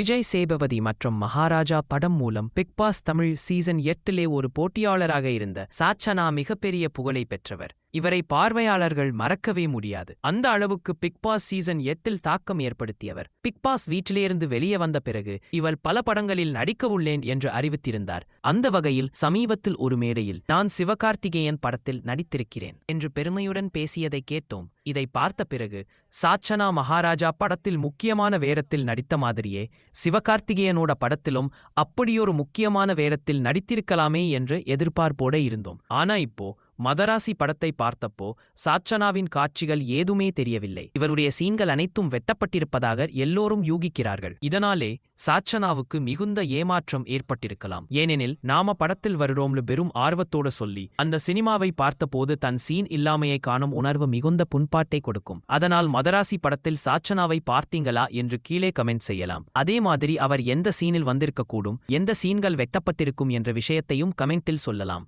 விஜய் சேபவதி மற்றும் மகாராஜா படம் மூலம் பிக்பாஸ் தமிழ் சீசன் எட்டிலே ஒரு போட்டியாளராக இருந்த சாச்சனா மிகப்பெரிய புகழை பெற்றவர். இவரை பார்வையாளர்கள் மறக்கவே முடியாது. அந்த அளவுக்கு பிக்பாஸ் சீசன் எட்டில் தாக்கம் ஏற்படுத்தியவர். பிக்பாஸ் வீட்டிலிருந்து வெளியே வந்த பிறகு இவள் பல படங்களில் நடிக்க உள்ளேன் என்று அறிவித்திருந்தார். அந்த வகையில் சமீபத்தில் ஒரு மேடையில் நான் சிவகார்த்திகேயன் படத்தில் நடித்திருக்கிறேன் என்று பெருமையுடன் பேசியதை கேட்டோம். இதை பார்த்த பிறகு சாச்சனா மகாராஜா படத்தில் முக்கியமான வேடத்தில் நடித்த மாதிரியே சிவகார்த்திகேயனோட படத்திலும் அப்படியொரு முக்கியமான வேடத்தில் நடித்திருக்கலாமே என்று எதிர்பார்ப்போட இருந்தோம். ஆனா இப்போ மதராசி படத்தை பார்த்தப்போ சாச்சனாவின் காட்சிகள் ஏதுமே தெரியவில்லை. இவருடைய சீன்கள் அனைத்தும் வெட்டப்பட்டிருப்பதாக எல்லோரும் யூகிக்கிறார்கள். இதனாலே சாச்சனாவுக்கு மிகுந்த ஏமாற்றம் ஏற்பட்டிருக்கலாம். ஏனெனில் நாம படத்தில் வருகிறோம்னு பெரும் ஆர்வத்தோட சொல்லி அந்த சினிமாவை பார்த்தபோது தன் சீன் இல்லாமையை காணும் உணர்வு மிகுந்த புண்பாட்டை கொடுக்கும். அதனால் மதராசி படத்தில் சாச்சனாவை பார்த்தீங்களா என்று கீழே கமெண்ட் செய்யலாம். அதே மாதிரி அவர் எந்த சீனில் வந்திருக்கக்கூடும் எந்த சீன்கள் வெட்டப்பட்டிருக்கும் என்ற விஷயத்தையும் கமெண்டில் சொல்லலாம்.